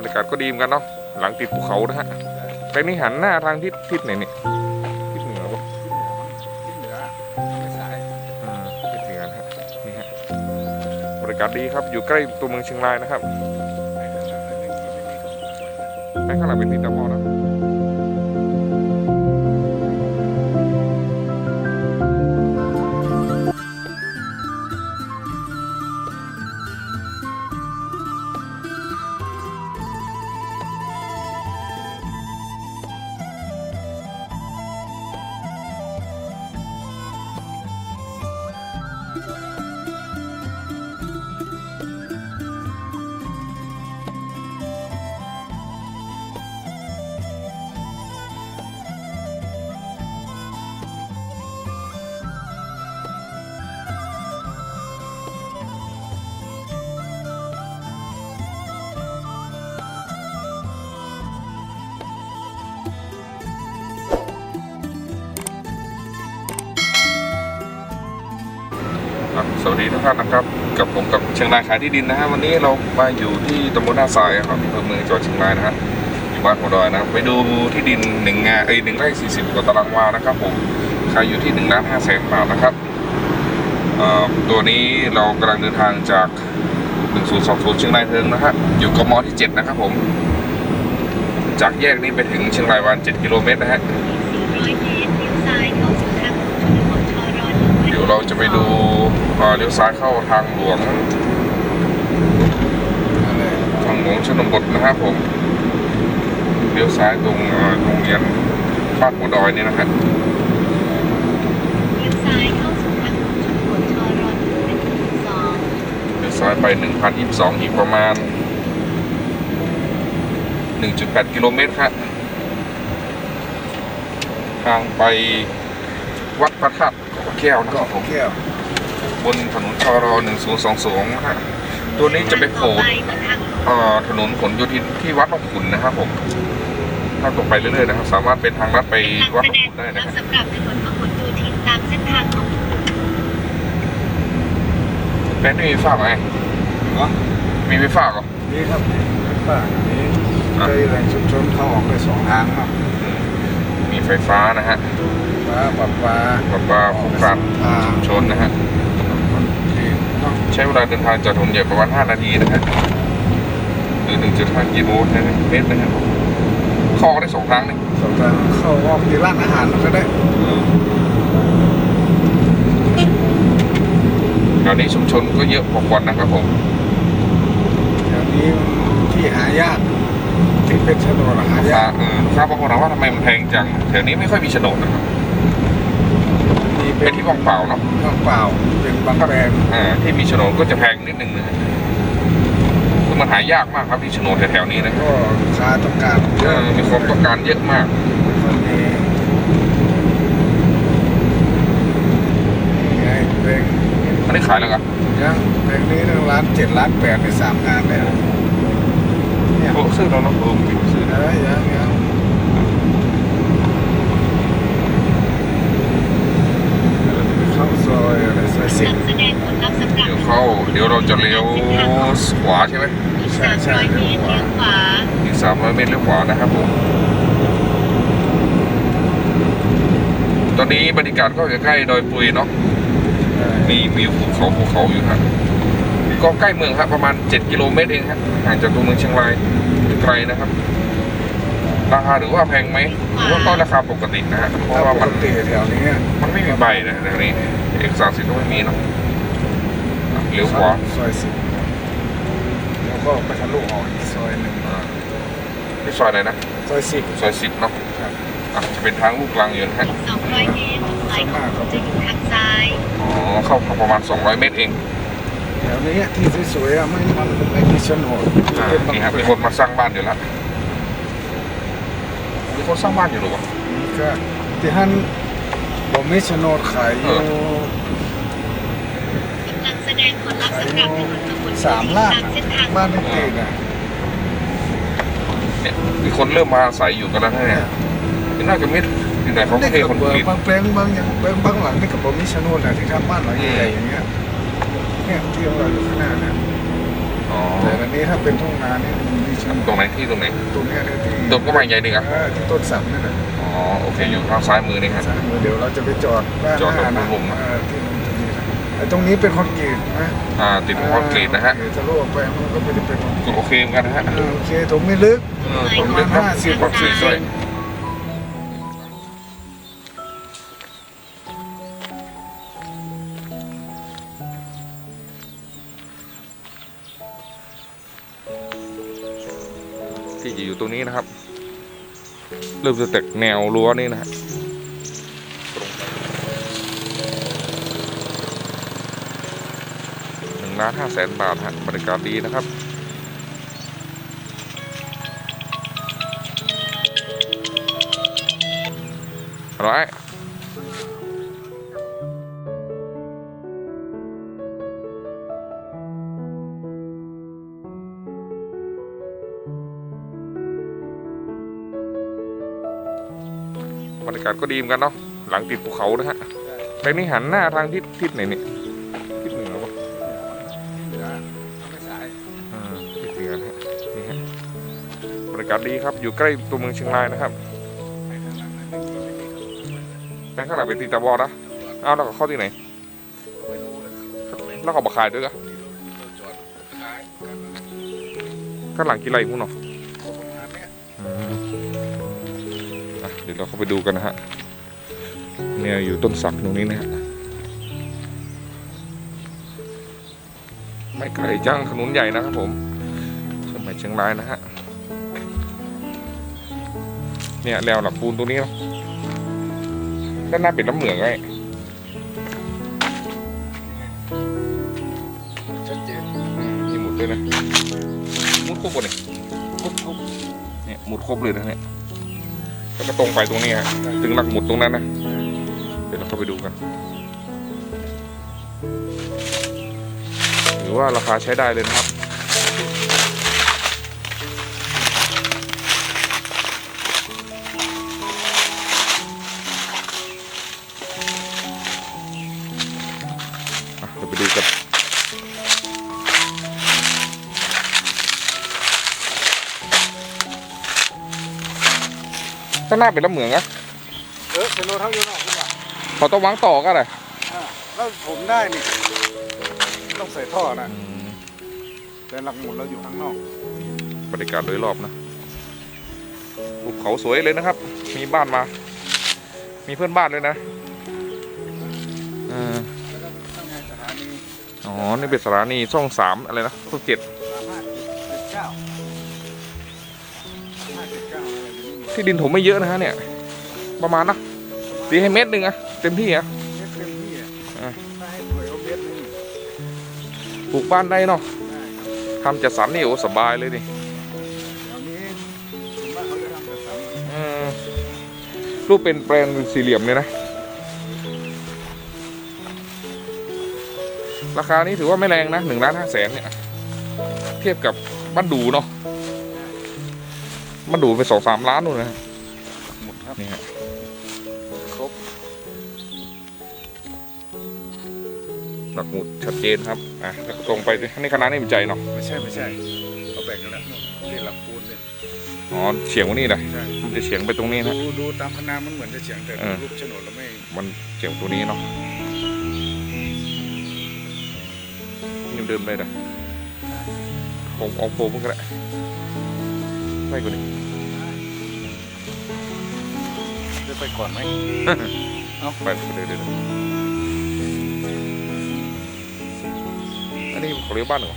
รรยากาศก็ดีเหมือนกันเนาะหลังติดภูเขานะฮะแต่นี่หันหน้าทางทิศทิศไหนนี่ทิศเหนือปะทิศเหนือไม่สายอ่าทิศเหนือนะฮะนี่ฮะบรรยากาศดีครับอยู่ใกล้ตัวเมืองเชียงรายนะครับแม่ข้างหลังเป็นทิศตะวัน ครับสวัสดีทุกท่านนะครับ กับผมกับเชียงรายขายที่ดินนะฮะวันนี้เรามาอยู่ที่ตำบลท่าทรายครับอำเภอเมืองจังหวัดเชียงรายนะฮะอยู่บ้านหัวดอยนะไปดูที่ดินหนึ่งงานเอ้ยหนึ่งไร่สี่สิบกว่าตารางวานะครับผมขายอยู่ที่หนึ่งล้านห้าแสนบาทนะครับตัวนี้เรากำลังเดินทางจากหนึ่งศูนย์สองศูนย์เชียงรายเทิงนะฮะอยู่กมที่เจ็ดนะครับผม จากแยกนี้ไปถึงเชียงรายวันเจ็ดกิโลเมตรนะฮะ 400 เมตรเลี้ยวซ้ายเข้าสู่ทางหลวงชนบทชร เดี๋ยวเราจะไปดูเอ่อเลี้ยวซ้ายเข้าทางหลวงอะไรทางหลวงชนบทนะครับผมเลี้ยวซ้ายตรงเอ่อโรงเรียนบ้านหัวดอยนี่นะฮะเลี้ยวซ้ายเข้าสู่ทางหลวงชนบทชร112เลี้ยวซ้ายไป1,022อีกประมาณ1.8กิโลเมตรครับทางไปวัดพระธาตุเขา แก้วนะคก็รับผมแก้วบนถนนชร1022นะฮะตัวนี้จะไปโผล่ต่อไปบนทางหลวงเอ่อถนนขนโยธินที่วัดหนองขุนนะครับผมถ้าตรงไปเรื่อยๆนะครับ สามารถเป็นทางลัดไปทางวัดแสหนองดงขุนได้แล้นะวครับสำหรับถนนพหลโยธินตามเส้นทางของแป้นไม่มีฝากไหมเนาะมีไม่ฝากเหรอ นี่ครับป้านี้เคยแหล่งชุมชนเข้าออกได้สองทางครับมีไฟฟ้านะฮะ ฟ้าปลาปลาแบบว่าโครงการทางชุมชนนะฮะ ที่เนาะใช้เวลาเดินทางจากถนนใหญ่ประมาณ 5 นาทีนะฮะหรือ 1.5 กิโลเมตรนะครับผมเข้าออกได้สองทางนี่สองทางเข้าออกที่ร้านอาหารมันก็ได้แถวนี้ชุมชนก็เยอะพอควรนะครับผม แถวนี้ที่หายากที่เป็นโฉนดหาลูกยาค้าก เออลูกค้าบางคนถามว่าทำไมมันแพงจัง แถวนี้ไม่ค่อยมีโฉนดนะครับ มีเป็เป็นนที่ว่างเปล่าเนาะว่างเปล่า เป็นบางแปลงอ่าที่มีโฉนดก็จะแพงนิดนึงนะฮะคือมันหายากมากครับที่โฉนดแถวๆนี้นะก็ลูกค้าต้องการเยเออะอมีความต้องการเยอะมากคนนี้นี่ไงเพลงอันนี้ขายแล้วครับยังเพลงนี้ตั้งล้านเจ็ดล้านแปดในสามงานเลยเนี่ย โอ้ซื้อแล้วเนาะเออมีซื้อเอ้ยยังยังเราจะไปเข้าซอยอะไรซอยสิบ นำแสดงผลลัพธ์สำหรับ เดี๋ยวเข้า เดี๋ยวเราจะเลี้ยวขวาใช่ไหมอีก300เมตรเลี้ยวขวาอีกสามร้อยเมตรเลี้ยวขวานะครับผมตอนนี้บรรยากาศก็ใกล้ๆดอยปุยเนาะมีวิวภูเขาภูเขาอยู่ครับก็ใกล้เมืองครับประมาณ 7 กิโลเมตรเองครับห่างจากตัวเมืองเชียงรายไม่ไกลนะครับราคาหรือว่าแพงไหมหรือว่าก็ราคาปกตินะฮะเพราะถ้าว่าปมักนติแถวนี้มันไม่มีใบนะแถวนี้เอกสารสิทธิ์ก็ไม่มีเนาะ อะเลี้ยวขวาซอยสิบแล้วก็ไปทะลุออกอีกซอยหนึ่งอ่าที่ซอยอะไรนะซอยสิบซอยสิบเนาะครับอะจะเป็นทางลูกลังอยู่นะฮะอีก200เมตรสายของจะอยู่ทางซ้ายอ๋อเข้าประมาณ200เมตรเองแถวนี้ที่สวยๆอะไม่มันไม่มีโฉนดอ่าเป็นบางนี่ครับแปลมีงคนมาสร้างบ้านอยู่แล้วมีคนสร้างบ้านอยู่หรือเปล่าก็ที่ท่านผมไม่โฉนดขายอยู่เอกำลังแส ดงผลลัพธ์สำหรับถนนพหลโยธินสามล้านตามเส้นทางบ้านไม่ติดอะเนี่ยมีคนเริ่มมาอาศัยอยู่กันแล้วนะเนี่ยนี่น่าจะมิดอยู่ไหนเขาได้เทกับคนเบอร์กรีตบางแปลงบางอย่างแปลงบางหลังนี่กับผมมีโฉนดอะที่ทำบ้านหลังใหญ่ๆอย่างเงี้ยเนี่ยที่เราอยู่ข้างหน้าเนี่ยอ๋อแต่อันนี้ถ้าเป็นทุ่งนานี่มันไม่ใช่ตรงไหนที่ตรงไหนตรงเนี้ยเนี่ยที่ต้นก็ไม่ใหญ่ดีครับเออที่ต้นสักนั่นแหละอ๋อโอเคอยู่ทางซ้ายมือนี่ครับซ้ายมือเดี๋ยวเราจะไปจอดด้านจอดหน้าตรงนะมุมๆนะเออที่ตรงนี้ นะไอ้ตรงนี้เป็นคอนกรีตนะอ่าติดคอนกรีตนะฮะเออจะลวกไปมันก็ไม่ได้เป็นคอนกรีตก็โอเคเหมือนกันนะฮะเออโอเคถมไม่ลึกเออผมเป็นประมาณ50คอนกรีตด้วยที่จะอยู่ตรงนี้นะครับ เริ่มจะแตกแนวรั้วนี่นะฮะ ล้านห้าแสนบาทฮะบริการดีนะครับ ร้อยบรรยากาศก็ดีเหมือนกันเนาะ หลังติดภูเขานะฮะแต่นี่หันหน้าทางทิศทิศไหนนี่ทิ กาดีครับ อยู่ใกล้ตัวเมืองเชียงรายนะครับไปข้างหลังนั้นไม่มีแต่ข้างหลังเป็นตีตาบอนะอ้าวแล้วก็เข้าที่ไหนแล้วก็มาขายด้วยกันข้างหลังกี่ไรพุ่นเนาะประมาณเนี้ยอืมอะเดี๋ยวเราเข้าไปดูกันนะฮะเนี่ยอยู่ต้นสักตรงนี้นะฮะไม่ไกลจ้างถนนใหญ่นะครับผมเชียงใหม่เชียงรายนะฮะ เนี่ยแนวหลับปูนตรงนี้เนาะด้านหน้าเป็นน้ำเหมืองไงชัดเจนอืมมีหมุดด้วยนะมุดครบหมดเลยครบครบเนี่ยหมุดครบเลยนะเนี่ยแล้วก็ตรงไปตรงนี้ฮะถึงหลักหมุดตรงนั้นนะเดี๋ยวเราเข้าไปดูกันหรือว่าราคาใช้ได้เลยนะครับ ข้างหน้าเป็นลำเหมืองอะเออเป็นโลเท่าอยู่นอกคุณป่ะเขาต้องวางต่อกันเลยอ่าแล้วผมได้นี่ต้องใส่ท่อนะแต่หลักหมุดเราอยู่ข้างนอกบรรยากาศโดยรอบนะภูเขาสวยเลยนะครับ มีบ้านมา มีเพื่อนบ้านเลยนะเออแล้วก็ตั้งไงสถานีอ๋อ นี่เป็นสถานีช่องสามอะไรนะช่องเจ็ดสามห้าเจ็ดเก้าห้า ที่ดินผมไม่เยอะนะฮะเนี่ย ประมาณนะตีให้เม็ดหนึ่งอะเต็มที่อะเม็ดเต็มที่อะถ้าให้ถวยเอาเม็ดนึงปลูกบ้านได้เนาะได้ครับทำจัดสรรนี่โอ้สบายเลยดิแถวนี้ผมว่าเขาจะทำแต่สามเออรูปเป็นแปลนสี่เหลี่ยมเลยนะ ราคานี้ถือว่าไม่แรงนะหนึ่งล้านห้าแสนเนี่ย เทียบกับบ้านดูเนาะ บ้านดูไปสองสามล้านนู่นนะหมดครับนี่ฮะครบหลักหมุดชัดเจนครับอะแล้วก็ตรงไปดินี่คณะนี่มันใจเนาะไม่ใช่ไม่ใช่เขาแบ่งกันแล้วนู่นที่หลักปูนเนี่ยอ๋อเฉียงกว่านี่เลยใช่มันจะเฉียงไปตรงนี้นะดูดูตามคณะมันเหมือนจะเฉียงแต่เออรูปโฉนดเราไม่มันเฉียงตัวนี้เนาะนี่เดินไปนะผมเอาโฟมมันก็ได้ ไม่กว่านี้จะไปก่อนไหม เอาไปไปเลยเลยเลยอันนี้เขาเรียกบ้านเหรอ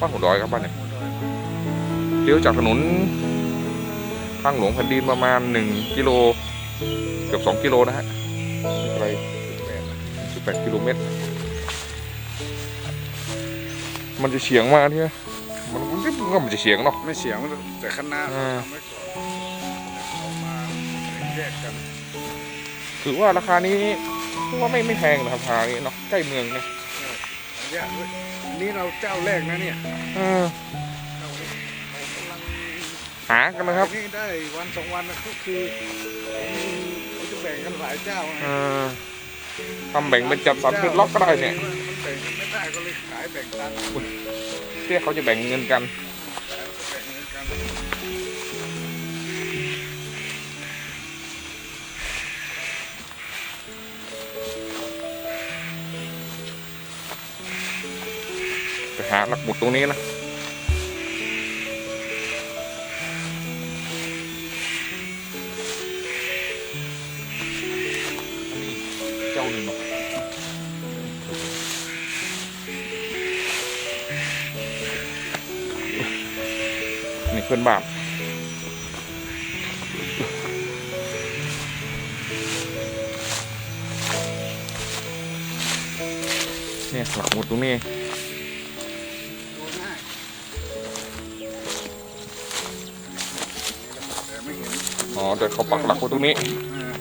บ้านหัวดอยครับบ้านเนี่ยเลี้ยวจากถนนทางหลวงแผ่นดินประมาณหนึ่งกิโลเกือบสองกิโลนะฮะไม่ไกลสิบแปดกิโลเมตร มันจะเฉียงมาที่มัน ก็มันจะเฉียงเนาะไม่เฉียงแต่คณะอ่าทำไว้ก่อนเอามาแยกกันถือว่าราคานี้ถือว่าไม่ไม่แพงนะครับราคานี้เนาะใกล้เมืองนะแยกด้วยนี่เราเจ้าแรกนะเนี่ยเออเราเรากำลังหากันนะครับนี่ได้วันสองวันนะก็คือเขาจะแบ่งกันหลายเจ้าไงเออทำแบ่งเป็นจัดสรรเป็นล็อกก็ได้เนี่ยมันบ่งไม่ได้ก็เลยขายแบ่งตังค์เที่ยเขาจะแบ่งเงินกัน หลักหมุดตรงนี้นะเจ้าหนึ่งเนาะนี่เพื่อนบ้านเนี่ยหลักหมุดตรงนี้ แต่เขาปักหลักไว้ตรงนี้อ่า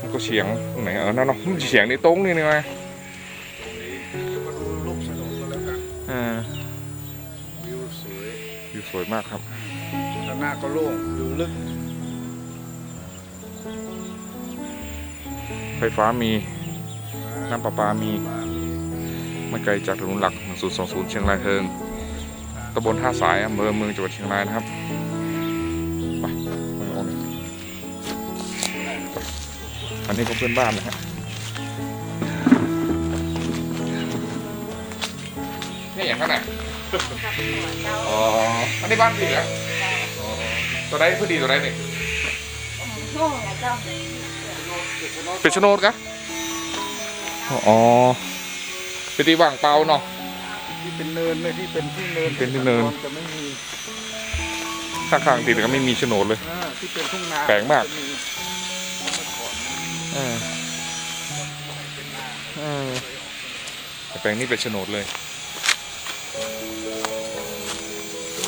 มันก็เฉียงไหนเออนั่นเนาะมันเฉียงในตรงนี่นี่ไงมาดูรูปโฉนดก็แล้วกันอ่าวิวสวยวิวสวยมากครับด้านหน้าก็โล่งวิวลึก ไฟฟ้ามี น้ำประปามี ไม่ไกลจากถนนหลัก 1020 เชียงรายเทิงตำบลท่าสายอำเภอเมืองจังหวัดเชียงรายนะครับ นนี้ก็เพื่อนบ้านนะฮะนี่อย่างขนาดอ๋ออันนี้บ้านพี่เหรออ๋อตัวใดพอดีตัวใดนี่ห้องแล้วก็เป็นโฉนดกะอ๋อเป็นที่ว่างเปล่าเนาะที่เป็นเนินเลยที่เป็นที่เนินเป็นที่เนินจะไม่มีข้างๆติดก็ไม่มีโฉนดเลยอ่าที่เป็นทุ่งนาแปลกมากจะเมื่อก่อน เออเออแต่แปลงนี้เป็นโฉนดเลย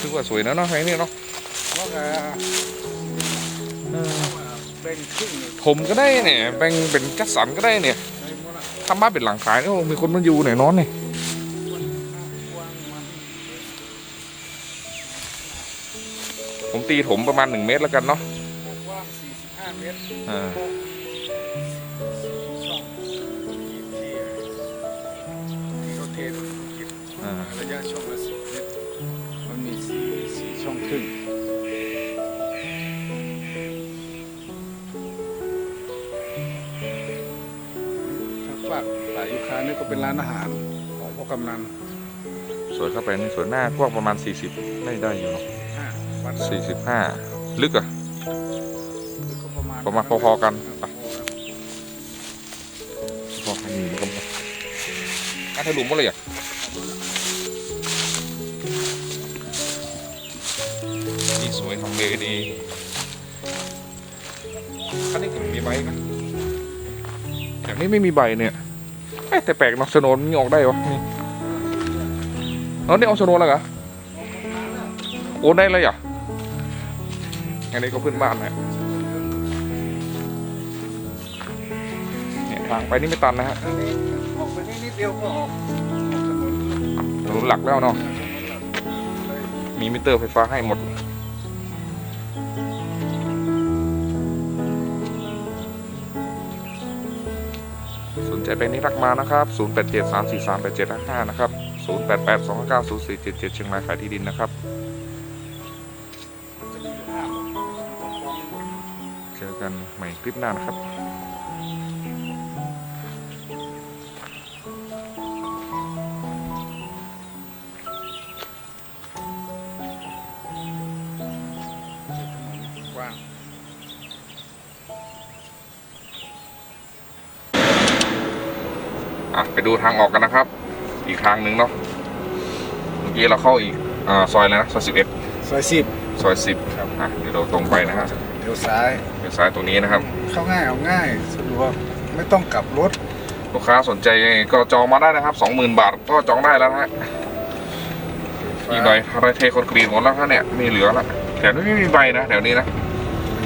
ถือว่าสวยนะเนาะแปลงนี้เนาะเพราะว่าเออแบ่งครึ่งเนี่ยถมก็ได้เนี่ยแบ่งเป็นจัดสรรก็ได้เนี่ยในมรดกทำบ้านเป็นหลังขายเนี่ยโอ้มีคนมาอยู่ไหนนอนเนี่ยกว้างมันผมตีถมประมาณหนึ่งเมตรแล้วกันเนาะกว้าง45เมตร ก็เป็นร้านอาหารของพ่อกำนันสวยเข้าไปนี่สวยหน้ากว้างประมาณ 40ได้ได้อยู่เนาะห้าวัดละ45 ลึกอะก็ประมาณประมาณพอๆกันไปพอกันมีก็มาอะถ้าหลุมว่าอะไรอะนี่สวยทำเลดีอันนี้ก็มีใบนะแต่นี่ไม่มีใบเนี่ยเอ๊ะ แต่แปลกเนาะโฉนดมันออกได้วะนี่เอานี่เอาโฉนดแล้วเหรอโอนได้เลยเหรอะอันนี้ก็เพื่อนบ้านนะเนี่ยทางไปนี่ไม่ตันนะฮะอันนี้ออกไปนี่นิดเดียวก็ออกออกถนนถนนหลักแล้วเนาะถนนหลักเลยมีมิเตอร์ไฟฟ้าให้หมด ใจเป็นนี้รักมานะครับ 0873438755 นะครับ 088290477 เชียงรายขายที่ดินนะครับเจอกันใหม่คลิปหน้านะครับ อะไปดูทางออกกันนะครับ อีกทางหนึ่งเนาะเมื่อกี้เราเข้าอีกอ่าซอยแล้วนะซอย11ซอยสิบซอย10ครับอะเดี๋ยวเราตรงไปนะฮะเดี๋ยวซ้ายเดี๋ยวซ้ายตรงนี้นะครับ เข้าง่ายเอาง่ายสะดวกไม่ต้องกลับรถลูกค้าสนใจก็จองมาได้นะครับ20,000บาทก็จองได้แล้วนะฮะมีใบอะไรเทคอนกรีตหมดแล้วครับเนี่ยมีเหลือแล้วแถวนี้ไม่มีใบนะแถวนี้นะ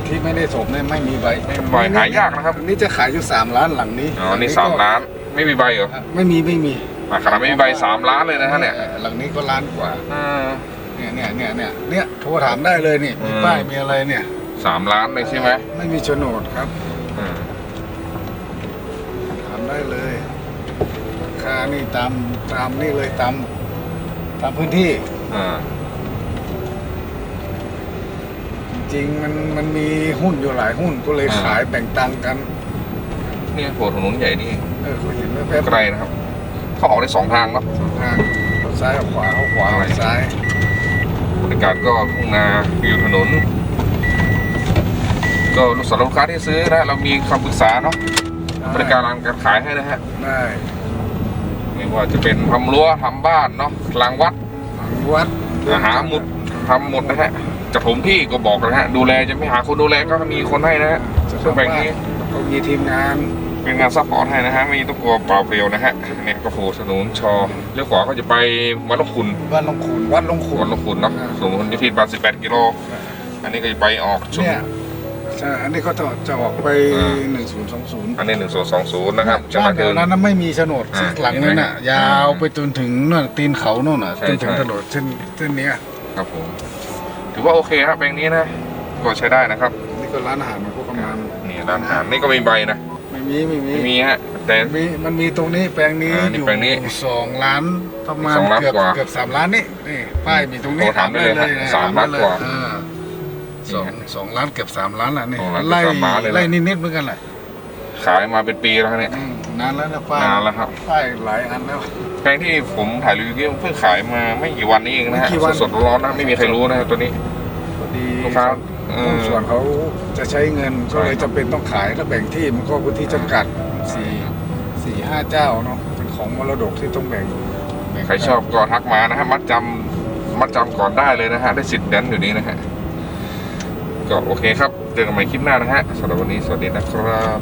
ที่ไม่ได้ถมเนี่ยไม่มีใบไม่มีใบหายากนะครับอันนี้จะขายอยู่สามล้านหลังนี้อ๋อนี่สามล้าน ไม่มีใบเหรออะไม่มีไม่มีอะขนาดไม่มีใบสามล้านเลยนะฮะเนี่ยอ่อหลังนี้ก็ล้านกว่าอ่าเนี่ยเนี่ยเนี่ยเนี่ยเนี่ยโทรถามได้เลยนี่มีอืมป้ายมีอะไรเนี่ยสามล้านเลยใช่ไหมไม่มีโฉนดครับอืมถามได้เลยขคานี่ตามตามนี่เลยตามตามพื้นที่อ่าจริงๆมันมันมีหุ้นอยู่หลายหุ้นก็เลยอ่าขายแบ่งตังค์กัน เนี่ยโผล่ถนนใหญ่นี่ เออเขาเห็นแป๊บไกลนะครับ เขาออกได้สองทางเนาะๆสองทางเอาซ้ายเอาขวาเอาขวาเอาซ้ายบริการก็ทุ่งนาอยู่ถนน ก็สำหรับลูกค้าที่ซื้อนะ เรามีคำปรึกษาเนาะบริการการขายให้นะฮะได้ไม่ว่าจะเป็นทำรั้วทำบ้านเนาะหลังวัดหลังวัดหาหมุดทำหมดนะฮะจะถมที่ก็บอกนะฮะดูแลจะไม่หาคนดูแลก็มีคนให้นะฮะจะเครื่องแบ่งทำบ้านนี้ก็มีทีมงาน เป็นงานซัพพอร์ตให้นะฮะไม่ต้องกลัวเปล่าเปลี่ยวนะฮะเนี่ยก็โผล่ถนนชอเลี้ยวขวาก็จะไปวัดลงคุณวัดลงขุนวัดลงขุนวัดลงคุณเนาะสูงคนที่บาสิบแปดกิโลอันนี้ก็จะไปออกชุมเนี่ยใช่อันนี้เขาจะจะออกไปอ่าหนึ่งศูนย์สองศูนย์อันนี้หนึ่งศูนย์สองศูนย์นะครับจะบ้ามานแถเดิวนนั้นนะไม่มีโฉนดอ่าหลังนั้นน่ะเห็นไหมยาวไปจนถึงนู่นตีนเขาโน่นน่ะใช่จนถึงใช่ถนนเส้นเส้นเนี้ยครับผมถือว่าโอเคครับแปลงนี้นะก็ใช้ได้นะครับ นี่ก็ร้านอาหารมันพวกประมาณนี่ร้านอาหารนี่ก็มีใบนะไม่มีไม่มีไม่มีฮะแต่ มีมันมีตรงนี้แปลงนี้อ่านี่อยู่แปลงนี้สองล้านประมาณสองล้านเกือบกว่าเกือบสามล้านนี่นี่ป้ายมีตรงนี้โทรถามได้เลยฮะนะสามล้านกว่าอ่สองสองล้านเกือบสามล้านอะนี่สองล้านไล่เกือบสามล้านเลยนะ ไล่นิดๆเหมือนกันแหละขายมาเป็นปีแล้วเนี่ย อืมนานแล้วนะป้ายนานแล้วครับ ป้ายหลายอันแล้ว แปลงที่ผมถ่ายรีวิวเพิ่งขายมาไม่กี่วันนี้เองนะฮะไม่กี่วัน สดๆร้อนๆนะไม่มีใครรู้นะฮะตัวนี้พอ ดีลูกค้าเออหุ้นส่วนเขาจะใช้เงินใช่ก็เลยจำเป็นต้องขายแล้วแบ่งที่มันก็พื้นที่จำกัดสี่สี่ห้าเจ้าเนาะเป็นของมรดกที่ต้องแบ่งแบ่งใครชอบก็ทักมานะฮะมัดจำมัดจำก่อนได้เลยนะฮะ ได้สิทธิ์นั้นอยู่นี้นะฮะ ก็โอเคครับ เจอกันใหม่คลิปหน้านะฮะสำหรับวันนี้สวัสดีนะครับ